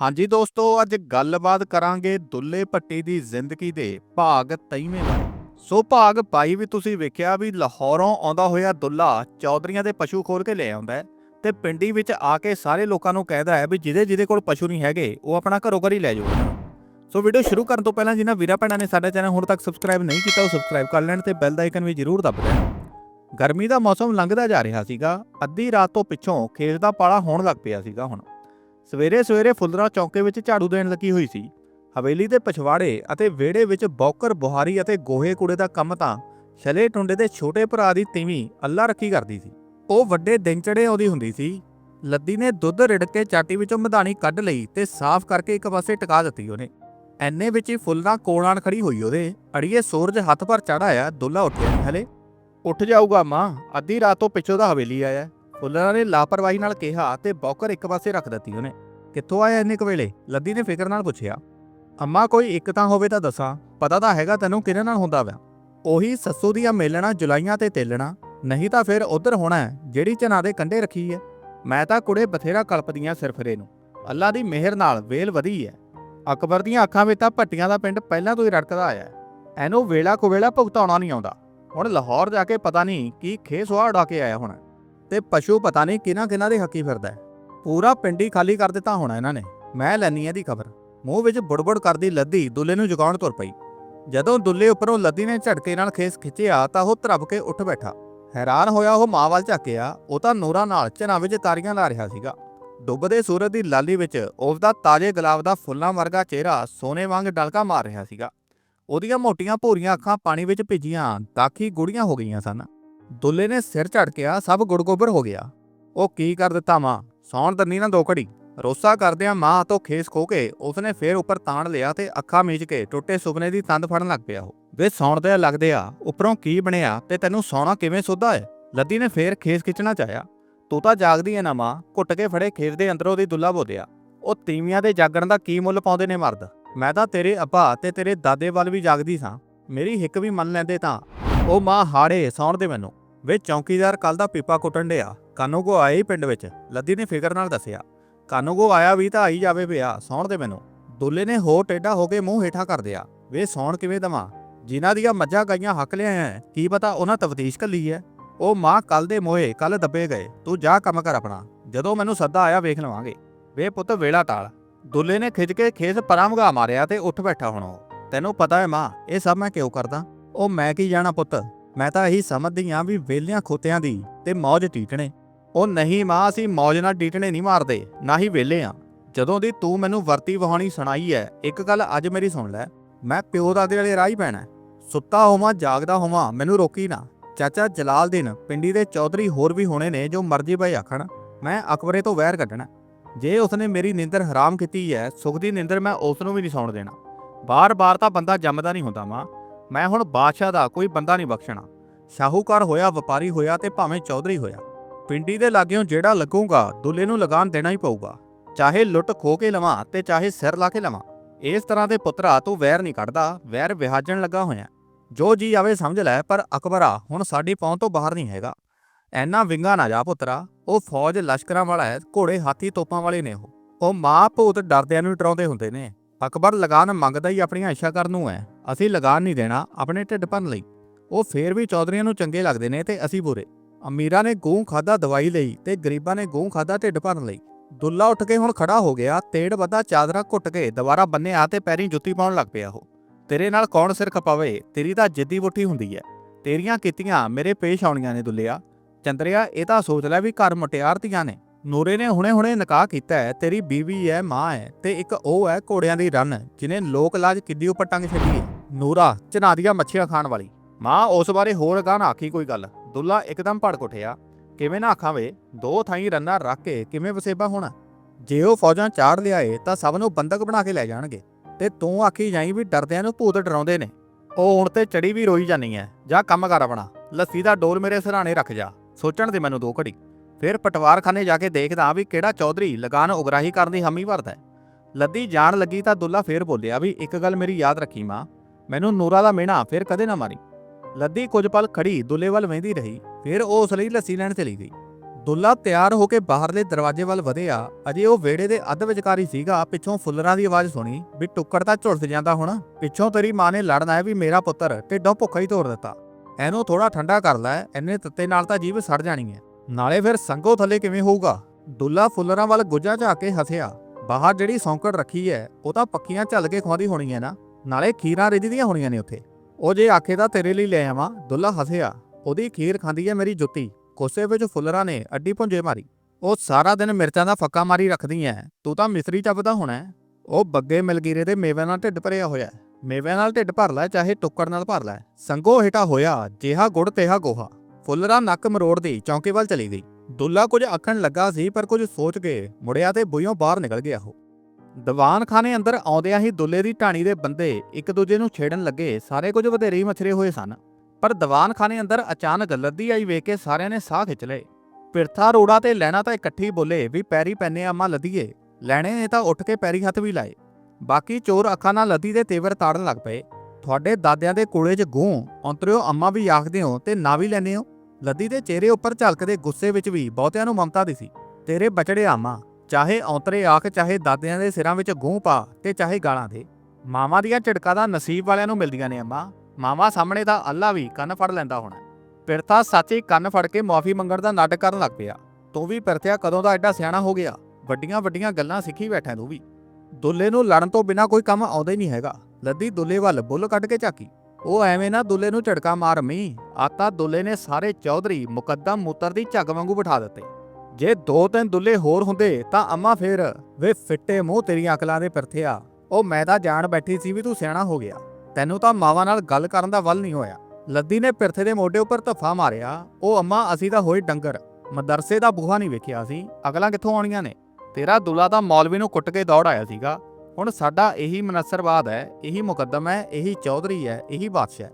ਹਾਂਜੀ ਦੋਸਤੋ, ਅੱਜ ਗੱਲਬਾਤ ਕਰਾਂਗੇ ਦੁੱਲੇ ਭੱਟੀ ਦੀ ਜ਼ਿੰਦਗੀ ਦੇ ਭਾਗ 23ਵੇਂ ਬਾਰੇ। ਸੋ ਭਾਗ 22 ਵੀ ਤੁਸੀਂ ਵੇਖਿਆ ਵੀ ਲਾਹੌਰੋਂ ਆਉਂਦਾ ਹੋਇਆ ਦੁੱਲਾ ਚੌਧਰੀਆਂ ਦੇ ਪਸ਼ੂ ਖੋਲ ਕੇ ਲੈ ਆਉਂਦਾ ਹੈ ਤੇ ਪਿੰਡੀ ਵਿੱਚ ਆ ਕੇ ਸਾਰੇ ਲੋਕਾਂ ਨੂੰ ਕਹਿੰਦਾ ਹੈ ਵੀ ਜਿਹਦੇ ਜਿਹਦੇ ਕੋਲ ਪਸ਼ੂ ਨਹੀਂ ਹੈਗੇ, ਉਹ ਆਪਣਾ ਘਰੋਂ ਘਰ ਹੀ ਲੈ ਜਾਓ। ਸੋ ਵੀਡੀਓ ਸ਼ੁਰੂ ਕਰਨ ਤੋਂ ਪਹਿਲਾਂ ਜਿਨ੍ਹਾਂ ਵੀਰਾ ਭੈਣਾਂ ਨੇ ਸਾਡਾ ਚੈਨਲ ਹੁਣ ਤੱਕ ਸਬਸਕ੍ਰਾਈਬ ਨਹੀਂ ਕੀਤਾ, ਉਹ ਸਬਸਕ੍ਰਾਈਬ ਕਰ ਲੈਣ ਤੇ ਬੈਲ ਦਾ ਆਈਕਨ ਵੀ ਜ਼ਰੂਰ ਦਬ ਦੇਣ ਗਰਮੀ ਦਾ ਮੌਸਮ ਲੰਘਦਾ ਜਾ ਰਿਹਾ ਸੀਗਾ, ਅੱਧੀ ਰਾਤ ਤੋਂ ਪਿੱਛੋਂ ਖੇਤ ਦਾ ਪਾਲਾ ਹੋਣ ਲੱਗ ਪਿਆ ਸੀਗਾ ਹੁਣ। ਸਵੇਰੇ ਸਵੇਰੇ ਫੁੱਲਰਾ ਚੌਂਕੇ ਵਿੱਚ ਝਾੜੂ ਦੇਣ ਲੱਗੀ ਹੋਈ ਸੀ। ਹਵੇਲੀ ਦੇ ਪਛਵਾੜੇ ਅਤੇ ਵਿਹੜੇ ਵਿੱਚ ਬੌਕਰ, ਬੁਹਾਰੀ ਅਤੇ ਗੋਹੇ ਕੂੜੇ ਦਾ ਕੰਮ ਤਾਂ ਛਲੇ ਟੁੰਡੇ ਦੇ ਛੋਟੇ ਭਰਾ ਦੀ ਤੀਵੀਂ ਅੱਲਾ ਰੱਖੀ ਕਰਦੀ ਸੀ। ਉਹ ਵੱਡੇ ਦਿਨਚੜੇ ਆਉਂਦੀ ਹੁੰਦੀ ਸੀ। ਲੱਦੀ ਨੇ ਦੁੱਧ ਰਿੜ ਕੇ ਚਾਟੀ ਵਿੱਚੋਂ ਮਧਾਣੀ ਕੱਢ ਲਈ ਤੇ ਸਾਫ਼ ਕਰਕੇ ਇੱਕ ਪਾਸੇ ਟਿਕਾ ਦਿੱਤੀ ਉਹਨੇ। ਐਨੇ ਵਿੱਚ ਹੀ ਫੁੱਲਣਾ ਕੋਲਾਨ ਖੜੀ ਹੋਈ ਉਹਦੇ ਅੜੀਏ ਸੂਰਜ ਹੱਥ ਪਰ ਚੜਾਇਆ ਦੁੱਲਾ ਉੱਠਿਆ ਨਹੀਂ ਹਲੇ ਉੱਠ ਜਾਊਗਾ ਮਾਂ, ਅੱਧੀ ਰਾਤ ਤੋਂ ਪਿੱਛੋਂ ਦਾ ਹਵੇਲੀ ਆਇਆ ਹੈ। ਨੇ ਲਾਪਰਵਾਹੀ ਨਾਲ ਕਿਹਾ ਤੇ ਬੌਕਰ ਇੱਕ ਪਾਸੇ ਰੱਖ ਦਿੱਤੀ ਉਹਨੇ। ਕਿੱਥੋਂ ਆਇਆ ਇੰਨੇ ਕੁ ਵੇਲੇ? ਲੱਦੀ ਨੇ ਫਿਕਰ ਨਾਲ ਪੁੱਛਿਆ। ਅੰਮਾ ਕੋਈ ਇੱਕ ਤਾਂ ਹੋਵੇ ਤਾਂ ਦੱਸਾਂ ਪਤਾ ਤਾਂ ਹੈਗਾ ਤੈਨੂੰ ਕਿਹਦੇ ਨਾਲ ਹੁੰਦਾ ਵਾ। ਉਹੀ ਸੱਸੂ ਦੀਆਂ ਮੇਲਣਾ ਜੁਲਾਈਆਂ ਤੇ ਤੇਲਣਾ ਨਹੀਂ ਤਾਂ ਫਿਰ ਉਧਰ ਹੋਣਾ ਹੈ, ਜਿਹੜੀ ਚਨਾ ਦੇ ਕੰਡੇ ਰੱਖੀ ਹੈ। ਮੈਂ ਤਾਂ ਕੁੜੇ ਬਥੇਰਾ ਕਲਪਦੀਆਂ ਸਿਰਫਰੇ ਨੂੰ। ਅੱਲਾ ਦੀ ਮਿਹਰ ਨਾਲ ਵੇਲ ਵਧੀ ਹੈ। ਅਕਬਰ ਦੀਆਂ ਅੱਖਾਂ ਵਿੱਚ ਤਾਂ ਭੱਟੀਆਂ ਦਾ ਪਿੰਡ ਪਹਿਲਾਂ ਤੋਂ ਹੀ ਰੜਕਦਾ ਆਇਆ ਹੈ। ਇਹਨੂੰ ਵੇਲਾ ਕੁਵੇਲਾ ਭੁਗਤਾਉਣਾ ਨਹੀਂ ਆਉਂਦਾ। ਹੁਣ ਲਾਹੌਰ ਜਾ ਕੇ ਪਤਾ ਨਹੀਂ ਕੀ ਖੇ ਸੁਆਹ ਉਡਾ ਕੇ ਆਇਆ ਹੁਣ ਤੇ ਪਸ਼ੂ ਪਤਾ ਨਹੀਂ ਕਿਹਨਾਂ ਕਿਹਨਾਂ ਦੇ ਹੱਕੀ ਫਿਰਦਾ ਹੈ। ਪੂਰਾ ਪਿੰਡੀ ਖਾਲੀ ਕਰ ਦਿੱਤਾ ਹੋਣਾ ਇਹਨਾਂ ਨੇ। ਮੈਂ ਲੈਣੀ ਇਹਦੀ ਖਬਰ। ਮੂੰਹ ਵਿੱਚ ਬੁੜਬੁੜ ਕਰਦੀ ਲੱਦੀ ਦੁੱਲੇ ਨੂੰ ਜਗਾਉਣ ਤੁਰ ਪਈ। ਜਦੋਂ ਦੁੱਲੇ ਉੱਪਰੋਂ ਲੱਦੀ ਨੇ ਝਟਕੇ ਨਾਲ ਖੇਸ ਖਿੱਚਿਆ ਤਾਂ ਉਹ ਧਰਬ ਕੇ ਉੱਠ ਬੈਠਾ। ਹੈਰਾਨ ਹੋਇਆ ਉਹ ਮਾਂ ਵੱਲ ਝਾਕਿਆ, ਉਹ ਤਾਂ ਨੂਰਾਂ ਨਾਲ ਝਨਾਂ ਵਿੱਚ ਤਾਰੀਆਂ ਲਾ ਰਿਹਾ ਸੀਗਾ। ਡੁੱਬਦੇ ਸੂਰਜ ਦੀ ਲਾਲੀ ਵਿੱਚ ਉਸ ਦਾ ਤਾਜ਼ੇ ਗੁਲਾਬ ਦਾ ਫੁੱਲਾਂ ਵਰਗਾ ਚਿਹਰਾ ਸੋਨੇ ਵਾਂਗ ਡਲਕਾ ਮਾਰ ਰਿਹਾ ਸੀਗਾ। ਉਹਦੀਆਂ ਮੋਟੀਆਂ ਭੂਰੀਆਂ ਅੱਖਾਂ ਪਾਣੀ ਵਿੱਚ ਭਿੱਜੀਆਂ ਦਾਖੀ ਗੁੜੀਆਂ ਹੋ ਗਈਆਂ ਸਨ। ਦੁੱਲੇ ਨੇ ਸਿਰ ਝਟਕਿਆ, ਸਭ ਗੁੜਗੋਬਰ ਹੋ ਗਿਆ। ਉਹ ਕੀ ਕਰ ਦਿੱਤਾ ਮਾਂ? ਸੌਣ ਦੰਨੀ ਨਾ ਦੋ ਘੜੀ। ਰੋਸਾ ਕਰਦਿਆਂ ਮਾਂ ਤੋਂ ਖੇਸ ਖੋ ਕੇ ਉਸਨੇ ਫੇਰ ਉੱਪਰ ਤਾਣ ਲਿਆ ਤੇ ਅੱਖਾਂ ਮੀਚ ਕੇ ਟੁੱਟੇ ਸੁਪਨੇ ਦੀ ਤੰਦ ਫੜਨ ਲੱਗ ਪਿਆ ਉਹ। ਵੇ ਸੌਣ ਲੱਗਦੇ ਆ, ਉੱਪਰੋਂ ਕੀ ਬਣਿਆ ਤੇ ਤੈਨੂੰ ਸੌਣਾ ਕਿਵੇਂ ਸੁੱਧਾ ਹੈ ਲੱਦੀ ਨੇ ਫੇਰ ਖੇਸ ਖਿੱਚਣਾ ਚਾਹਿਆ। ਤੂੰ ਤਾਂ ਜਾਗਦੀ ਐ ਨਾ ਮਾਂ, ਘੁੱਟ ਕੇ ਫੜੇ ਖੇਸ ਦੇ ਅੰਦਰੋਂ ਦੀ ਦੁੱਲਾ ਬੋਦਿਆ ਉਹ ਤੀਵੀਆਂ ਦੇ ਜਾਗਣ ਦਾ ਕੀ ਮੁੱਲ ਪਾਉਂਦੇ ਨੇ ਮਰਦ? ਮੈਂ ਤਾਂ ਤੇਰੇ ਅੱਬਾ ਤੇ ਤੇਰੇ ਦਾਦੇ ਵੱਲ ਵੀ ਜਾਗਦੀ ਸਾਂ। ਮੇਰੀ ਹਿੱਕ ਵੀ ਮੰਨ ਲੈਂਦੇ ਤਾਂ। ਉਹ ਮਾਂ ਹਾੜੇ ਸੌਣ ਦੇ ਮੈਨੂੰ। ਵੇ ਚੌਕੀਦਾਰ ਕੱਲ ਦਾ ਪੀਪਾ ਕੁੱਟਣ ਡਿਆ। ਕਾਨੂੰ ਕੋ ਆਏ ਹੀ ਪਿੰਡ ਵਿੱਚ। ਲੱਦੀ ਨੇ ਫਿਕਰ ਨਾਲ ਦੱਸਿਆ ਕਾਨੂੰ ਕੋ ਆਇਆ ਵੀ ਤਾਂ ਆਈ ਜਾਵੇ ਪਿਆ, ਸੌਣ ਦੇ ਮੈਨੂੰ। ਦੁੱਲੇ ਨੇ ਹੋ ਟੇਢਾ ਹੋ ਕੇ ਮੂੰਹ ਹੇਠਾਂ ਕਰ ਦਿਆ, ਵੇ ਸੌਣ ਕਿਵੇਂ ਦਵਾਂ? ਜਿਨ੍ਹਾਂ ਦੀਆਂ ਮੱਝਾਂ ਗਾਈਆਂ ਹੱਕ ਲਿਆ ਹੈ ਕੀ ਪਤਾ ਉਹਨਾਂ ਤਫਤੀਸ਼ ਕੱਲੀ ਹੈ ਉਹ ਮਾਂ ਕੱਲ ਦੇ ਮੋਹੇ ਕੱਲ ਦੱਬੇ ਗਏ। ਤੂੰ ਜਾ ਕੰਮ ਕਰ ਆਪਣਾ। ਜਦੋਂ ਮੈਨੂੰ ਸੱਦਾ ਆਇਆ ਵੇਖ ਲਵਾਂਗੇ। ਵੇ ਪੁੱਤ ਵੇਲਾ ਟਾਲ ਦੁੱਲੇ ਨੇ ਖਿੱਚ ਕੇ ਖੇਸ ਪਰਾਂ ਵਗਾ ਮਾਰਿਆ ਤੇ ਉੱਠ ਬੈਠਾ ਹੁਣ ਉਹ। ਤੈਨੂੰ ਪਤਾ ਹੈ ਮਾਂ, ਇਹ ਸਭ ਮੈਂ ਕਿਉਂ ਕਰਦਾ? ਉਹ ਮੈਂ ਕੀ ਜਾਣਾ ਪੁੱਤ? ਮੈਂ ਤਾਂ ਇਹੀ ਸਮਝਦੀ ਆਂ ਵੀ ਵੇਲਿਆਂ ਖੋਤਿਆਂ ਦੀ ਤੇ ਮੌਜ ਟੀਟਣੇ। ਉਹ ਨਹੀਂ ਮਾਂ, ਅਸੀਂ ਮੌਜ ਨਾਲ ਟੀਟਣੇ ਨਹੀਂ ਮਾਰਦੇ, ਨਾ ਹੀ ਵੇਲੇ ਆ। ਜਦੋਂ ਦੀ ਤੂੰ ਮੈਨੂੰ ਵਰਤੀ ਵਹਾਣੀ ਸੁਣਾਈ ਐ, ਇੱਕ ਗੱਲ ਅੱਜ ਮੇਰੀ ਸੁਣ ਲੈ। ਮੈਂ ਪਿਓ ਦਾਦੇ ਵਾਲੇ ਰਾਹ ਹੀ ਪੈਣਾ ਸੁੱਤਾ ਹੋਵਾਂ, ਜਾਗਦਾ ਹੋਵਾਂ, ਮੈਨੂੰ ਰੋਕੀ ਨਾ। ਚਾਚਾ ਜਲਾਲਦੀਨ ਪਿੰਡੀ ਦੇ ਚੌਧਰੀ ਹੋਰ ਵੀ ਹੋਣੇ ਨੇ ਜੋ ਮਰਜ਼ੀ ਭਾਈ ਆਖਣ। ਮੈਂ ਅਕਬਰੇ ਤੋਂ ਵੈਰ ਕੱਢਣਾ ਜੇ ਉਸਨੇ ਮੇਰੀ ਨਿੰਦਰ ਹਰਾਮ ਕੀਤੀ ਹੈ ਸੁਖ ਦੀ ਨਿੰਦਰ ਮੈਂ ਉਸ ਨੂੰ ਵੀ ਨਹੀਂ ਸੌਣ ਦੇਣਾ। ਬਾਰ-ਬਾਰ ਤਾਂ ਬੰਦਾ ਜੰਮਦਾ ਨਹੀਂ ਹੁੰਦਾ ਮਾਂ। ਮੈਂ ਹੁਣ ਬਾਦਸ਼ਾਹ ਦਾ ਕੋਈ ਬੰਦਾ ਨਹੀਂ ਬਖਸ਼ਣਾ। ਸ਼ਾਹੂਕਾਰ ਹੋਇਆ, ਵਪਾਰੀ ਹੋਇਆ ਤੇ ਭਾਵੇਂ ਚੌਧਰੀ ਹੋਇਆ। ਪਿੰਡੀ ਦੇ ਲਾਗਿਓਂ ਜਿਹੜਾ ਲੱਗੂਗਾ, ਦੁੱਲੇ ਨੂੰ ਲਗਾਨ ਦੇਣਾ ਹੀ ਪਊਗਾ। ਚਾਹੇ ਲੁੱਟ ਖੋ ਕੇ ਲਵਾਂ ਤੇ ਚਾਹੇ ਸਿਰ ਲਾ ਕੇ ਲਵਾਂ। ਇਸ ਤਰ੍ਹਾਂ ਦੇ ਪੁੱਤਰਾ ਤੂੰ ਵੈਰ ਨਹੀਂ ਕੱਢਦਾ, ਵੈਰ ਵਿਹਾਜਣ ਲੱਗਾ ਹੋਇਆ। ਜੋ ਜੀ ਆਵੇ ਸਮਝ ਲੈ, ਪਰ ਅਕਬਰਾ ਹੁਣ ਸਾਡੀ ਪਹੁੰਚ ਤੋਂ ਬਾਹਰ ਨਹੀਂ ਹੈਗਾ। ਐਨਾ ਵਿੰਗਾ ਨਾ ਜਾ ਪੁੱਤਰਾ, ਉਹ ਫੌਜ ਲਸ਼ਕਰਾਂ ਵਾਲਾ ਹੈ, ਘੋੜੇ ਹਾਥੀ ਤੋਪਾਂ ਵਾਲੇ ਨੇ ਉਹ। ਉਹ ਮਾਂ ਭੂਤ ਡਰਦਿਆਂ ਨੂੰ ਡਰਾਉਂਦੇ ਹੁੰਦੇ ਨੇ। ਅਕਬਰ ਲਗਾਨ ਮੰਗਦਾ ਹੀ ਆਪਣੀਆਂ ਇੱਛਾ ਕਰਨ ਨੂੰ ਹੈ। ਅਸੀਂ ਲਗਾਨ ਨਹੀਂ ਦੇਣਾ, ਆਪਣੇ ਢਿੱਡ ਭਰਨ ਲਈ। ਉਹ ਫੇਰ ਵੀ ਚੌਧਰੀਆਂ ਨੂੰ ਚੰਗੇ ਲੱਗਦੇ ਨੇ ਤੇ ਅਸੀਂ ਬੁਰੇ। ਅਮੀਰਾਂ ਨੇ ਗੂੰ ਖਾਦਾ ਦਵਾਈ ਲਈ ਤੇ ਗਰੀਬਾਂ ਨੇ ਗੂੰ ਖਾਦਾ ਢਿੱਡ ਭਰਨ ਲਈ। ਦੁੱਲਾ ਉੱਠ ਕੇ ਹੁਣ ਖੜਾ ਹੋ ਗਿਆ, ਤੇੜ ਵੱਧਾ ਚਾਦਰਾ ਘੁੱਟ ਕੇ ਦੁਬਾਰਾ ਬੰਨਿਆ ਤੇ ਪੈਰੀਂ ਜੁੱਤੀ ਪਾਉਣ ਲੱਗ ਪਿਆ ਉਹ। ਤੇਰੇ ਨਾਲ ਕੌਣ ਸਿਰ ਖਪਾਵੇ? ਤੇਰੀ ਤਾਂ ਜਿੱਦੀ ਬੁੱਠੀ ਹੁੰਦੀ ਹੈ। ਤੇਰੀਆਂ ਕੀਤੀਆਂ ਮੇਰੇ ਪੇਸ਼ ਆਉਣੀਆਂ ਨੇ ਦੁੱਲਿਆ। ਚੰਦਰਿਆ, ਇਹ ਤਾਂ ਸੋਚ ਲੈ ਵੀ ਘਰ ਮੁਟਿਆਰ ਧੀਆਂ ਨੇ। ਨੂਰੇ ਨੇ ਹੁਣੇ-ਹੁਣੇ ਨਿਕਾਹ ਕੀਤਾ ਹੈ, ਤੇਰੀ ਬੀਵੀ ਹੈ, ਮਾਂ ਹੈ ਤੇ ਇੱਕ ਉਹ ਹੈ ਘੋੜਿਆਂ ਦੀ ਰਨ ਜਿਨੇ ਲੋਕ ਲਾਜ ਕਿੱਡੀ ਉੱਪਰ ਟੰਗ ਛੱਡੀ ਹੈ। ਨੂਰਾ, ਚਨਾ ਦੀਆਂ ਮੱਛੀਆਂ ਖਾਣ ਵਾਲੀ। ਮਾਂ, ਉਸ ਬਾਰੇ ਹੋਰ ਗਾਂ ਨਾ ਆਖੀ ਕੋਈ ਗੱਲ। ਦੁੱਲਾ ਇੱਕਦਮ ਭੜਕ ਉੱਠਿਆ। ਕਿਵੇਂ ਨਾ ਆਖਾਂ ਵੇ, ਦੋ ਥਾਈਂ ਰੰਨਾ ਰੱਖ ਕੇ ਕਿਵੇਂ ਵਸੇਬਾ ਹੋਣਾ? ਜੇ ਉਹ ਫੌਜਾਂ ਚਾੜ ਲਿਆਏ ਤਾਂ ਸਭ ਨੂੰ ਬੰਦਕ ਬਣਾ ਕੇ ਲੈ ਜਾਣਗੇ। ਤੇ ਤੂੰ ਆਖੀ ਜਾਈ ਵੀ ਡਰਦਿਆਂ ਨੂੰ ਭੂਤ ਡਰਾਉਂਦੇ ਨੇ। ਉਹ ਹੁਣ ਤੇ ਚੜੀ ਵੀ ਰੋਈ ਜਾਨੀ ਐ। ਜਾਂ ਕੰਮ ਕਰ ਆਪਣਾ। ਲੱਸੀ ਦਾ ਡੋਲ ਮੇਰੇ ਸਿਰਹਾਣੇ ਰੱਖ ਜਾ। ਸੋਚਣ ਦੇ ਮੈਨੂੰ ਦੋ ਘੜੀ। ਫਿਰ ਪਟਵਾਰਖਾਨੇ ਜਾ ਕੇ ਦੇਖਦਾ ਵੀ ਕਿਹੜਾ ਚੌਧਰੀ ਲਗਾਨ ਉਗਰਾਹੀ ਕਰਨ ਦੀ ਹਮੀ ਭਰਦਾ ਹੈ। ਲੱਦੀ ਜਾਣ ਲੱਗੀ ਤਾਂ ਦੁੱਲਾ ਫੇਰ ਬੋਲਿਆ ਵੀ ਇੱਕ ਗੱਲ ਮੇਰੀ ਯਾਦ ਰੱਖੀ ਮਾਂ, ਮੈਨੂੰ ਨੂਰਾ ਦਾ ਮਿਹਣਾ ਫਿਰ ਕਦੇ ਨਾ ਮਾਰੀ। ਲੱਦੀ ਕੁਝ ਪਲ ਖੜੀ ਦੁੱਲੇ ਵੱਲ ਵੇਂਦੀ ਰਹੀ, ਫਿਰ ਉਹ ਉਸ ਲਈ ਲੱਸੀ ਲੈਣ ਚਲੀ ਗਈ। ਦੁੱਲਾ ਤਿਆਰ ਹੋ ਕੇ ਬਾਹਰਲੇ ਦਰਵਾਜ਼ੇ ਵੱਲ ਵਧਿਆ, ਅਜੇ ਉਹ ਵਿਹੜੇ ਦੇ ਅੱਧ ਵਿਚਕਾਰੀ ਸੀਗਾ, ਪਿੱਛੋਂ ਫੁੱਲਰਾਂ ਦੀ ਆਵਾਜ਼ ਸੁਣੀ ਵੀ ਟੁੱਕੜ ਤਾਂ ਝੁਲਸ ਜਾਂਦਾ ਹੁਣ, ਪਿੱਛੋਂ ਤੇਰੀ ਮਾਂ ਨੇ ਲੜਨਾ ਹੈ ਵੀ ਮੇਰਾ ਪੁੱਤਰ ਢਿੱਡੋਂ ਭੁੱਖਾ ਹੀ ਤੋੜ ਦਿੱਤਾ। ਇਹਨੂੰ ਥੋੜਾ ਠੰਡਾ ਕਰ ਲੈ ਇੰਨੇ ਤੱਤੇ ਨਾਲ ਤਾਂ ਜੀਭ ਸੜ ਜਾਣੀ ਹੈ। ਨਾਲੇ ਫਿਰ ਸੰਗੋ ਥੱਲੇ ਕਿਵੇਂ ਹੋਊਗਾ? ਦੁੱਲਾ ਫੁੱਲਰਾਂ ਵੱਲ ਗੁੱਜਾ ਝਾ ਕੇ ਹੱਸਿਆ। ਬਾਹਰ ਜਿਹੜੀ ਸੌਂਕੜ ਰੱਖੀ ਹੈ ਉਹ ਤਾਂ ਪੱਕੀਆਂ ਝੱਲ ਕੇ ਖਵਾਦੀ ਹੋਣੀ ਹੈ ਨਾ। ਨਾਲੇ ਖੀਰਾਂ ਰਿੱਝਦੀਆਂ ਹੋਣੀਆਂ ਨੇ ਉੱਥੇ। ਉਹ ਜੇ ਆਖੇ ਤਾਂ ਤੇਰੇ ਲਈ ਲੈ ਆਵਾਂ, ਦੁੱਲਾ ਹੱਸਿਆ। ਉਹਦੀ ਖੀਰ ਖਾਂਦੀ ਹੈ ਮੇਰੀ ਜੁੱਤੀ। ਗੁੱਸੇ ਵਿੱਚ ਫੁੱਲਰਾਂ ਨੇ ਅੱਡੀ ਪੁੰਜੇ ਮਾਰੀ। ਉਹ ਸਾਰਾ ਦਿਨ ਮਿਰਚਾਂ ਦਾ ਫੱਕਾ ਮਾਰੀ ਰੱਖਦੀ ਐ। ਤੂੰ ਤਾਂ ਮਿਸਰੀ ਚੱਬਦਾ ਹੋਣਾ ਉਹ ਬੱਗੇ ਮਲਗੀਰੇ ਦੇ ਮੇਵਿਆਂ ਨਾਲ ਢਿੱਡ ਭਰਿਆ ਹੋਇਆ ਹੈ। ਮੇਵਿਆਂ ਨਾਲ ਢਿੱਡ ਭਰ ਲੈ, ਚਾਹੇ ਟੁੱਕੜ ਨਾਲ ਭਰ ਲੈ। ਸੰਗੋ ਹੇਠਾਂ ਹੋਇਆ, ਜਿਹਾ ਗੁੜ ਤੇਹਾ ਗੋਹਾ। ਫੁੱਲਰਾ ਨੱਕ ਮਰੋੜਦੀ ਚੌਂਕੇ ਵੱਲ ਚਲੀ ਗਈ। ਦੁੱਲਾ ਕੁਝ ਆਖਣ ਲੱਗਾ ਸੀ, ਪਰ ਕੁਝ ਸੋਚ ਕੇ ਮੁੜਿਆ ਤੇ ਬੁਈਓਂ ਬਾਹਰ ਨਿਕਲ ਗਿਆ ਉਹ। ਦੀਵਾਨਖਾਨੇ ਅੰਦਰ ਆਉਂਦਿਆਂ ਹੀ ਦੁੱਲੇ ਦੀ ਢਾਣੀ ਦੇ ਬੰਦੇ ਇੱਕ ਦੂਜੇ ਨੂੰ ਛੇੜਨ ਲੱਗੇ, ਸਾਰੇ ਕੁਝ ਵਧੇਰੇ ਹੀ ਮਛਰੇ ਹੋਏ ਸਨ। ਪਰ ਦੀਵਾਨਖਾਨੇ ਅੰਦਰ ਅਚਾਨਕ ਲੱਦੀ ਆਈ ਵੇਖ ਕੇ ਸਾਰਿਆਂ ਨੇ ਸਾਹ ਖਿੱਚ ਲਏ। ਪਿਰਥਾ ਰੋੜਾ ਤੇ ਲੈਣਾ ਤਾਂ ਇਕੱਠੀ ਬੋਲੇ ਵੀ ਪੈਰੀ ਪੈਨੇ ਅੰਮਾ ਲੱਦੀਏ, ਲੈਣੇ ਨੇ ਤਾਂ ਉੱਠ ਕੇ ਪੈਰੀ ਹੱਥ ਵੀ ਲਾਏ। ਬਾਕੀ ਚੋਰ ਅੱਖਾਂ ਨਾਲ ਲੱਦੀ ਦੇ ਤੇਵਰ ਤਾੜਨ ਲੱਗ ਪਏ। ਤੁਹਾਡੇ ਦਾਦਿਆਂ ਦੇ ਕੋਲੇ 'ਚ ਗੂੰ, ਔਂਤਰਿਓ ਅੰਮਾ ਵੀ ਆਖਦੇ ਹੋ ਤੇ ਨਾ ਵੀ ਲੈਨੇ ਹੋ। ਲੱਦੀ ਦੇ ਚਿਹਰੇ ਉੱਪਰ ਝਲਕਦੇ ਗੁੱਸੇ ਵਿੱਚ ਵੀ ਬਹੁਤਿਆਂ ਨੂੰ ਮਮਤਾ ਦੀ ਸੀ। ਤੇਰੇ ਬਚੜੇ ਆਮਾ, ਚਾਹੇ ਔਂਤਰੇ ਆਖ, ਚਾਹੇ ਦਾਦਿਆਂ ਦੇ ਸਿਰਾਂ ਵਿੱਚ ਗੂੰ ਪਾ ਤੇ ਚਾਹੇ ਗਾਲਾਂ ਦੇ। ਮਾਵਾਂ ਦੀਆਂ ਝਿੜਕਾਂ ਦਾ ਨਸੀਬ ਵਾਲਿਆਂ ਨੂੰ ਮਿਲਦੀਆਂ ਨੇ ਅੰਮਾ ਮਾਵਾਂ ਸਾਹਮਣੇ ਤਾਂ ਅੱਲਾ ਵੀ ਕੰਨ ਫੜ ਲੈਂਦਾ ਹੋਣਾ। ਪਿਰਥਾ ਸੱਚੀ ਕੰਨ ਫੜ ਕੇ ਮਾਫੀ ਮੰਗਣ ਦਾ ਨਾਟਕ ਕਰਨ ਲੱਗ ਪਿਆ। ਤੂੰ ਵੀ ਪਿਰਥਿਆ ਕਦੋਂ ਦਾ ਐਡਾ ਸਿਆਣਾ ਹੋ ਗਿਆ? ਵੱਡੀਆਂ ਵੱਡੀਆਂ ਗੱਲਾਂ ਸਿੱਖੀ ਬੈਠਾ ਤੂੰ ਵੀ। ਦੁੱਲੇ ਨੂੰ ਲੜਨ ਤੋਂ ਬਿਨਾ ਕੋਈ ਕੰਮ ਆਉਂਦਾ ਹੀ ਨਹੀਂ ਹੈਗਾ। ਲੱਦੀ ਦੁੱਲੇ ਵੱਲ ਬੁੱਲ ਕੱਢ ਕੇ ਝਾਕੀ। ਉਹ ਐਵੇਂ ਨਾ ਦੁੱਲੇ ਨੂੰ ਝਟਕਾ ਮਾਰ ਮੀ ਆਤਾ ਦੁੱਲੇ ਨੇ ਸਾਰੇ ਚੌਧਰੀ ਮੁਕੱਦਮ ਮੂਤਰ ਦੀ ਝੱਗ ਵਾਂਗੂ ਬਿਠਾ ਦਿੱਤੇ। ਜੇ ਦੋ ਤਿੰਨ ਦੁੱਲੇ ਹੋਰ ਹੁੰਦੇ ਤਾਂ ਅੰਮਾ ਫੇਰ, ਵੇ ਫਿੱਟੇ ਮੂੰਹ ਤੇਰੀਆਂ ਅਕਲਾਂ ਦੇ ਪਿਰਥਿਆ। ਉਹ ਮੈਂ ਤਾਂ ਜਾਣ ਬੈਠੀ ਸੀ ਵੀ ਤੂੰ ਸਿਆਣਾ ਹੋ ਗਿਆ। ਤੈਨੂੰ ਤਾਂ ਮਾਵਾਂ ਨਾਲ ਗੱਲ ਕਰਨ ਦਾ ਵੱਲ ਨਹੀਂ ਹੋਇਆ। ਲੱਦੀ ਨੇ ਪਿਰਥੇ ਦੇ ਮੋਢੇ ਉੱਪਰ ਧੱਫਾ ਮਾਰਿਆ। ਉਹ ਅੰਮਾ, ਅਸੀਂ ਤਾਂ ਹੋਏ ਡੰਗਰ। ਮਦਰਸੇ ਦਾ ਬੂਹਾ ਨਹੀਂ ਵੇਖਿਆ ਸੀ ਅਗਲਾਂ ਕਿੱਥੋਂ ਆਉਣੀਆਂ ਨੇ? ਤੇਰਾ ਦੁੱਲਾ ਤਾਂ ਮੌਲਵੀ ਨੂੰ ਕੁੱਟ ਕੇ ਦੌੜ ਆਇਆ ਸੀਗਾ। ਹੁਣ ਸਾਡਾ ਇਹੀ ਮਨਸਰਵਾਦ ਹੈ, ਇਹੀ ਮੁਕੱਦਮ ਹੈ, ਇਹੀ ਚੌਧਰੀ ਹੈ, ਇਹੀ ਬਾਦਸ਼ਾਹ ਹੈ।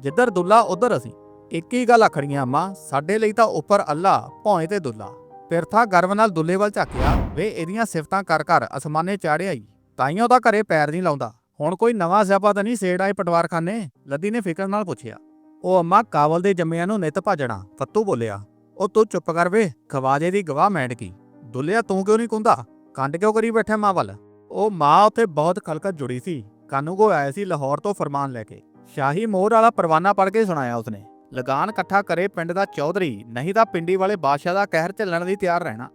ਜਿੱਧਰ ਦੁੱਲਾ, ਉਧਰ ਅਸੀਂ। ਇੱਕ ਹੀ ਗੱਲ ਆਖੜੀਆਂ ਅੰਮਾ, ਸਾਡੇ ਲਈ ਤਾਂ ਉੱਪਰ ਅੱਲਾ ਭੌਂ ਤੇ ਦੁੱਲਾ। ਪਿਰਥਾ ਗਰਵ ਨਾਲ ਦੁੱਲੇ ਵੱਲ ਝਾਕਿਆ, ਵੇ ਇਹਦੀਆਂ ਸਿਫਤਾਂ ਕਰ ਕਰ, ਅਸਮਾਨੇ ਚਾੜਿਆ ਹੀ ਤਾਈਓ ਤਾਂ ਘਰੇ ਪੈਰ ਨਹੀਂ ਲਾਉਂਦਾ। ਹੁਣ ਕੋਈ ਨਵਾਂ ਸਿਆਪਾ ਤਾਂ ਨਹੀਂ ਸੇੜ ਆਏ ਪਟਵਾਰਖਾਨੇ? ਲੱਦੀ ਨੇ ਫਿਕਰ ਨਾਲ ਪੁੱਛਿਆ। ਉਹ ਅੰਮਾ ਕਾਬਲ ਦੇ ਜੰਮਿਆਂ ਨੂੰ ਨਿਤ ਭਜਣਾ, ਫੱਤੂ ਬੋਲਿਆ। ਉਹ ਤੂੰ ਚੁੱਪ ਕਰ ਵੇ, ਖਵਾਜੇ ਦੀ ਗਵਾਹ ਮੈਂਡ ਕੀ? ਦੁੱਲਿਆ ਤੂੰ ਕਿਉਂ ਨਹੀਂ ਕੁੰਦਾ? ਕੰਡ ਕਿਉਂ ਕਰੀ ਬੈਠਾ ਮਾਂ ਵੱਲ? ਉਹ ਮਾਂ ਉੱਥੇ ਬਹੁਤ ਖਲਕਤ ਜੁੜੀ ਸੀ। ਕਾਨੂੰਗੋ ਆਇਆ ਸੀ ਲਾਹੌਰ ਤੋਂ ਫਰਮਾਨ ਲੈ ਕੇ। ਸ਼ਾਹੀ ਮੋਹਰ ਵਾਲਾ ਪਰਵਾਨਾ ਪੜ ਕੇ ਸੁਣਾਇਆ ਉਸਨੇ, ਲਗਾਨ ਇਕੱਠਾ ਕਰੇ ਪਿੰਡ ਦਾ ਚੌਧਰੀ, ਨਹੀਂ ਤਾਂ ਪਿੰਡੀ ਵਾਲੇ ਬਾਦਸ਼ਾਹ ਦਾ ਕਹਿਰ ਝੱਲਣ ਲਈ ਤਿਆਰ ਰਹਿਣਾ।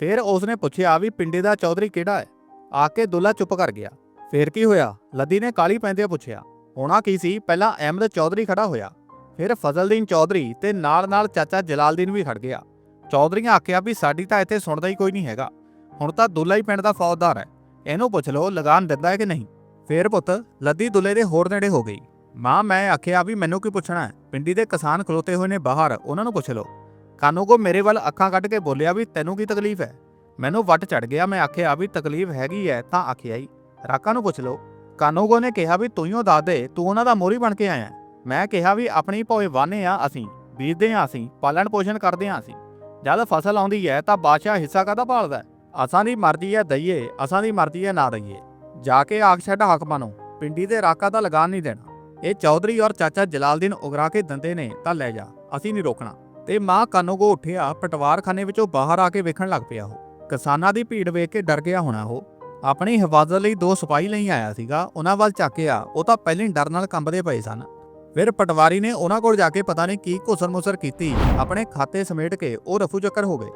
ਫਿਰ ਉਸਨੇ ਪੁੱਛਿਆ ਵੀ ਪਿੰਡੇ ਦਾ ਚੌਧਰੀ ਕਿਹੜਾ ਹੈ? ਆ ਕੇ ਦੁੱਲਾ ਚੁੱਪ ਕਰ ਗਿਆ। ਫੇਰ ਕੀ ਹੋਇਆ? ਲੱਦੀ ਨੇ ਕਾਲੀ ਪੈਂਦਿਆਂ ਪੁੱਛਿਆ, ਹੋਣਾ ਕੀ ਸੀ? ਪਹਿਲਾਂ ਅਹਿਮਦ ਚੌਧਰੀ ਖੜਾ ਹੋਇਆ। ਫਿਰ ਫਜ਼ਲਦੀਨ ਚੌਧਰੀ ਤੇ ਨਾਲ ਨਾਲ ਚਾਚਾ ਜਲਾਲਦੀਨ ਵੀ ਖੜ ਗਿਆ। ਚੌਧਰੀਆਂ ਆਖਿਆ ਵੀ ਸਾਡੀ ਤਾਂ ਇੱਥੇ ਸੁਣਦਾ ਹੀ ਕੋਈ ਨਹੀਂ ਹੈਗਾ। ਹੁਣ ਤਾਂ ਦੁੱਲਾ ਹੀ ਪਿੰਡ ਦਾ ਫੌਜਦਾਰ ਹੈ। ਇਹਨੂੰ ਪੁੱਛ ਲਓ ਲਗਾਨ ਦਿੰਦਾ ਹੈ ਕਿ ਨਹੀਂ। ਫੇਰ ਪੁੱਤ, ਲੱਦੀ ਦੁੱਲੇ ਦੇ ਹੋਰ ਨੇੜੇ ਹੋ ਗਈ। ਮਾਂ, ਮੈਂ ਆਖਿਆ ਵੀ ਮੈਨੂੰ ਕੀ ਪੁੱਛਣਾ ਹੈ? ਪਿੰਡੀ ਦੇ ਕਿਸਾਨ ਖਲੋਤੇ ਹੋਏ ਨੇ ਬਾਹਰ, ਉਹਨਾਂ ਨੂੰ ਪੁੱਛ ਲਓ। ਕਾਨੂੰਗੋ ਮੇਰੇ ਵੱਲ ਅੱਖਾਂ ਕੱਢ ਕੇ ਬੋਲਿਆ ਵੀ ਤੈਨੂੰ ਕੀ ਤਕਲੀਫ ਹੈ? ਮੈਨੂੰ ਵੱਟ ਚੜ ਗਿਆ, ਮੈਂ ਆਖਿਆ ਵੀ ਤਕਲੀਫ ਹੈਗੀ ਹੈ, ਤਾਂ ਆਖਿਆ ਹੀ ਰਾਕਾ ਨੂੰ ਪੁੱਛ ਲਓ। ਕਾਨੂੰਗੋ ਨੇ ਕਿਹਾ ਵੀ ਤੂੰ ਹੀ ਉਹ ਦੱਸ ਤੂੰ ਉਹਨਾਂ ਦਾ ਮੋਰੀ ਬਣ ਕੇ ਆਇਆ। ਮੈਂ ਕਿਹਾ ਵੀ ਆਪਣੀ ਭੋਏ ਵਾਹਨੇ ਆ ਅਸੀਂ, ਬੀਜਦੇ ਆ ਅਸੀਂ, ਪਾਲਣ ਪੋਸ਼ਣ ਕਰਦੇ ਆ ਅਸੀਂ। ਜਦ ਫਸਲ ਆਉਂਦੀ ਹੈ ਤਾਂ ਬਾਦਸ਼ਾਹ ਹਿੱਸਾ ਕਾਹਦਾ ਭਾਲਦਾ ਅਸਾਂ ਦੀ ਮਰਜ਼ੀ ਹੈ ਦਈਏ, ਅਸਾਂ ਦੀ ਮਰਜ਼ੀ ਹੈ ਨਾ ਦਈਏ। ਜਾ ਕੇ ਆਖ ਛੱਡ ਹਾਕਮਾਂ ਨੂੰ, ਪਿੰਡੀ ਦੇ ਰਾਕਾ ਦਾ ਲਗਾਨ ਨਹੀਂ ਦੇਣਾ। ਇਹ ਚੌਧਰੀ ਔਰ ਚਾਚਾ ਜਲਾਲਦੀਨ ਉਗਰਾ ਕੇ ਦੰਦੇ ਨੇ, ਤਾਂ ਲੈ ਜਾ, ਅਸੀਂ ਨਹੀਂ ਰੋਕਣਾ। ਤੇ ਮਾਂ ਕਾਨੂੰਗੋ ਉੱਠਿਆ, ਪਟਵਾਰਖਾਨੇ ਵਿੱਚੋਂ ਬਾਹਰ ਆ ਕੇ ਵੇਖਣ ਲੱਗ ਪਿਆ ਉਹ। ਕਿਸਾਨਾਂ ਦੀ ਭੀੜ ਵੇਖ ਕੇ ਡਰ ਗਿਆ ਹੋਣਾ ਉਹ। ਆਪਣੀ ਹਿਫਾਜ਼ਤ ਲਈ ਦੋ ਸਿਪਾਹੀ ਲਈ ਆਇਆ ਸੀਗਾ, ਉਹਨਾਂ ਵੱਲ ਚੱਕਿਆ ਉਹ ਤਾਂ ਪਹਿਲਾਂ ਹੀ ਡਰ ਨਾਲ ਕੰਬਦੇ ਪਏ ਸਨ। ਫਿਰ ਪਟਵਾਰੀ ਨੇ ਉਹਨਾਂ ਕੋਲ ਜਾ ਕੇ ਪਤਾ ਨਹੀਂ ਕੀ ਘੁਸਰ-ਮੁਸਰ ਕੀਤੀ, ਆਪਣੇ ਖਾਤੇ ਸਮੇਟ ਕੇ ਉਹ ਰਫੂ ਚੱਕਰ ਹੋ ਗਏ।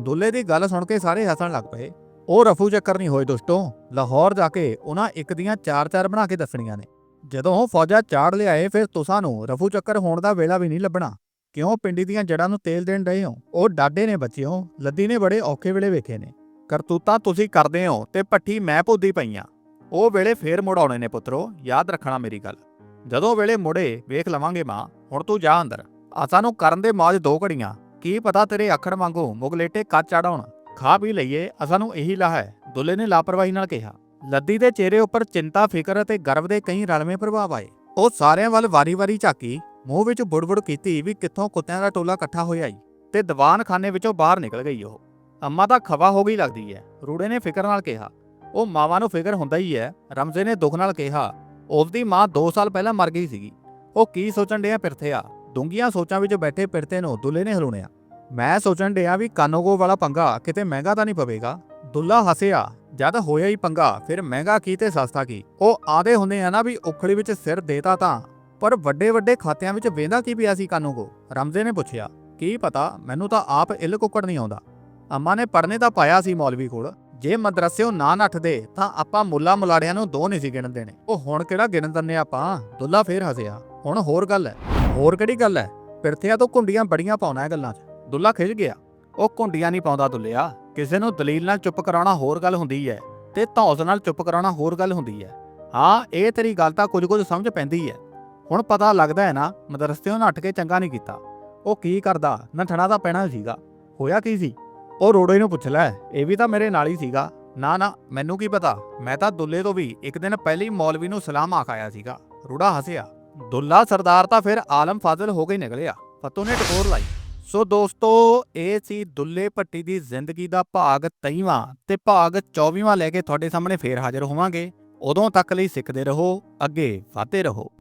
ਦੁੱਲੇ ਦੀ ਗੱਲ ਸੁਣ ਕੇ ਸਾਰੇ ਹੱਸਣ ਲੱਗ ਪਏ। ਉਹ ਰਫੂ ਚੱਕਰ ਨਹੀਂ ਹੋਏ ਦੋਸਤੋ। ਲਾਹੌਰ ਜਾ ਕੇ ਉਹਨਾਂ ਇੱਕ ਦੀਆਂ ਚਾਰ-ਚਾਰ ਬਣਾ ਕੇ ਦੱਸਣੀਆਂ ਨੇ। ਜਦੋਂ ਉਹ ਫੌਜਾਂ ਚਾੜ ਲਿਆਏ, ਫਿਰ ਤੁਸਾਂ ਨੂੰ ਰਫੂ ਚੱਕਰ ਹੋਣ ਦਾ ਵੇਲਾ ਵੀ ਨਹੀਂ ਲੱਭਣਾ। ਕਿਉਂ? ਪਿੰਡੀ ਦੀਆਂ ਜੜਾਂ ਨੂੰ ਤੇਲ ਦੇਣ ਰਹੇ ਹੋ। ਉਹ ਡਾਡੇ ਨੇ ਬੱਚਿਓ। ਲੱਦੀ ਨੇ ਬੜੇ ਔਖੇ ਵੇਲੇ ਵੇਖੇ ਨੇ। ਕਰਤੂਤਾਂ ਤੁਸੀਂ ਕਰਦੇ ਹੋ ਤੇ ਪੱਠੀ ਮੈਂ ਭੁੱਦੀ ਪਈਆਂ ਉਹ ਵੇਲੇ ਫੇਰ ਮੁੜ ਆਉਣੇ ਨੇ ਪੁੱਤਰੋ। ਯਾਦ ਰੱਖਣਾ ਮੇਰੀ ਗੱਲ। ਜਦੋਂ ਵੇਲੇ ਮੁੜੇ, ਵੇਖ ਲਵਾਂਗੇ ਮਾਂ। ਹੁਣ ਤੂੰ ਜਾ ਅੰਦਰ। ਆਸਾਂ ਨੂੰ ਕਰਨ ਦੇ ਮੌਜ ਦੋ ਘੜੀਆਂ। ਕੀ ਪਤਾ ਤੇਰੇ ਅੱਖੜ ਵਾਂਗੂ ਮੁਗਲੇਟੇ ਕੱਚ ਚੜਾਉਣ ਖਾ ਪੀ ਲਈਏ, ਅਸਾਂ ਨੂੰ ਇਹੀ ਲਾਹ ਹੈ ਦੁੱਲੇ ਨੇ ਲਾਪਰਵਾਹੀ ਨਾਲ ਕਿਹਾ। ਲੱਦੀ ਦੇ ਚਿਹਰੇ ਉੱਪਰ ਚਿੰਤਾ, ਫਿਕਰ ਅਤੇ ਗਰਵ ਦੇ ਕਈ ਰਲਵੇਂ ਪ੍ਰਭਾਵ ਆਏ। ਉਹ ਸਾਰਿਆਂ ਵੱਲ ਵਾਰੀ-ਵਾਰੀ ਝਾਕੀ, ਮੂੰਹ ਵਿੱਚ ਬੁੜਬੁੜ ਕੀਤੀ ਵੀ ਕਿੱਥੋਂ ਕੁੱਤਿਆਂ ਦਾ ਟੋਲਾ ਇਕੱਠਾ ਹੋਇਆ ਈ, ਤੇ ਦੀਵਾਨਖਾਨੇ ਵਿੱਚੋਂ ਬਾਹਰ ਨਿਕਲ ਗਈ ਉਹ। ਅੰਮਾ ਤਾਂ ਖਵਾ ਹੋ ਗਈ ਲੱਗਦੀ ਹੈ ਰੂੜੇ ਨੇ ਫਿਕਰ ਨਾਲ ਕਿਹਾ। ਉਹ ਮਾਵਾਂ ਨੂੰ ਫਿਕਰ ਹੁੰਦਾ ਹੀ ਹੈ ਰਮਜ਼ੇ ਨੇ ਦੁੱਖ ਨਾਲ ਕਿਹਾ, ਉਸਦੀ ਮਾਂ 2 ਸਾਲ ਪਹਿਲਾਂ ਮਰ ਗਈ ਸੀਗੀ। ਉਹ ਕੀ ਸੋਚਣ ਡਿਆ ਪਿਰਥੇ ਆ? ਡੂੰਘੀਆਂ ਸੋਚਾਂ ਵਿੱਚ ਬੈਠੇ ਪਿਰਤੇ ਨੂੰ ਦੁੱਲੇ ਨੇ ਹਲੂਣਿਆ। ਮੈਂ ਸੋਚਣ ਡਿਆ ਵੀ ਕਾਨੂੰਗੋ ਵਾਲਾ ਪੰਗਾ ਕਿਤੇ ਮਹਿੰਗਾ ਤਾਂ ਨਹੀਂ ਪਵੇਗਾ। ਦੁੱਲਾ ਹੱਸਿਆ, ਜਦ ਹੋਇਆ ਹੀ ਪੰਗਾ, ਫਿਰ ਮਹਿੰਗਾ ਕੀ ਤੇ ਸਸਤਾ ਕੀ? ਉਹ ਆਦੇ ਹੁੰਦੇ ਆ ਨਾ ਵੀ ਉਖੜੀ ਵਿੱਚ ਸਿਰ ਦੇਤਾ ਤਾਂ, ਪਰ ਵੱਡੇ ਵੱਡੇ ਖਾਤਿਆਂ ਵਿੱਚ ਵੇਂਦਾ ਕੀ ਪਿਆ ਸੀ ਕਾਨੂੰਗੋ? ਰਮਜ਼ੇ ਨੇ ਪੁੱਛਿਆ, ਕੀ ਪਤਾ, ਮੈਨੂੰ ਤਾਂ ਆਪ ਇਲ ਕੁੱਕੜ ਨਹੀਂ ਆਉਂਦਾ। ਅੰਮਾ ਨੇ ਪੜਨੇ ਤਾਂ ਪਾਇਆ ਸੀ ਮੌਲਵੀ ਕੋਲ, ਜੇ ਮਦਰਸਿਓ ਨਾ ਨੱਠਦੇ ਤਾਂ ਆਪਾਂ ਮੁੱਲਾ ਮੁਲਾੜਿਆਂ ਨੂੰ ਦੋ ਨਹੀਂ ਸੀ ਗਿਣ ਦੇਣੇ। ਉਹ ਹੁਣ ਕਿਹੜਾ ਗਿਣਨ ਦਿੰਨੇ ਆਪਾਂ? ਦੁੱਲਾ ਫੇਰ ਹੱਸਿਆ, ਹੁਣ ਹੋਰ ਗੱਲ ਹੈ ਹੋਰ ਕਿਹੜੀ ਗੱਲ ਹੈ ਪਿਰਥਿਆਂ ਤੋਂ ਕੁੰਡੀਆਂ ਬੜੀਆਂ ਪਾਉਣਾ ਹੈ ਗੱਲਾਂ 'ਚ। ਦੁੱਲਾ ਖਿਜ ਗਿਆ। ਉਹ ਘੁੰਡੀਆਂ ਨਹੀਂ ਪਾਉਂਦਾ ਦੁੱਲਿਆ। ਕਿਸੇ ਨੂੰ ਦਲੀਲ ਨਾਲ ਚੁੱਪ ਕਰਾਉਣਾ ਹੋਰ ਗੱਲ ਹੁੰਦੀ ਹੈ ਤੇ ਧੌਸ ਨਾਲ ਚੁੱਪ ਕਰਾਉਣਾ ਹੋਰ ਗੱਲ ਹੁੰਦੀ ਹੈ ਹਾਂ, ਇਹ ਤੇਰੀ ਗੱਲ ਤਾਂ ਕੁਝ ਕੁਝ ਸਮਝ ਪੈਂਦੀ ਹੈ ਹੁਣ ਪਤਾ ਲੱਗਦਾ ਹੈ ਨਾ, ਮਦਰਸਿਓਂ ਨੱਠ ਕੇ ਚੰਗਾ ਨਹੀਂ ਕੀਤਾ। ਉਹ ਕੀ ਕਰਦਾ? ਨੱਠਣਾ ਤਾਂ ਪੈਣਾ ਸੀਗਾ। ਹੋਇਆ ਕੀ ਸੀ? ਉਹ ਰੋੜੇ ਨੂੰ ਪੁੱਛ ਲੈ, ਇਹ ਵੀ ਤਾਂ ਮੇਰੇ ਨਾਲ ਹੀ ਸੀਗਾ। ਨਾ ਨਾ, ਮੈਨੂੰ ਕੀ ਪਤਾ? ਮੈਂ ਤਾਂ ਦੁੱਲੇ ਤੋਂ ਵੀ ਇੱਕ ਦਿਨ ਪਹਿਲੇ ਮੌਲਵੀ ਨੂੰ ਸਲਾਮ ਆਖਾਇਆ ਸੀਗਾ। ਰੂੜਾ ਹੱਸਿਆ। ਦੁੱਲਾ ਸਰਦਾਰ ਤਾਂ ਫਿਰ ਆਲਮ ਫਾਜ਼ਲ ਹੋ ਕੇ ਨਿਕਲਿਆ। ਫਤੂ ਨੇ ਟਕੋਰ ਲਾਈ। ਸੋ ਦੋਸਤੋ, ਇਹ ਸੀ ਦੁੱਲੇ ਭੱਟੀ ਦੀ ਜ਼ਿੰਦਗੀ ਦਾ ਭਾਗ 23ਵਾਂ ਤੇ ਭਾਗ 24ਵਾਂ ਲੈ ਕੇ ਤੁਹਾਡੇ ਸਾਹਮਣੇ ਫੇਰ ਹਾਜ਼ਰ ਹੋਵਾਂਗੇ। ਉਦੋਂ ਤੱਕ ਲਈ ਸਿੱਖਦੇ ਰਹੋ, ਅੱਗੇ ਵਧਦੇ ਰਹੋ।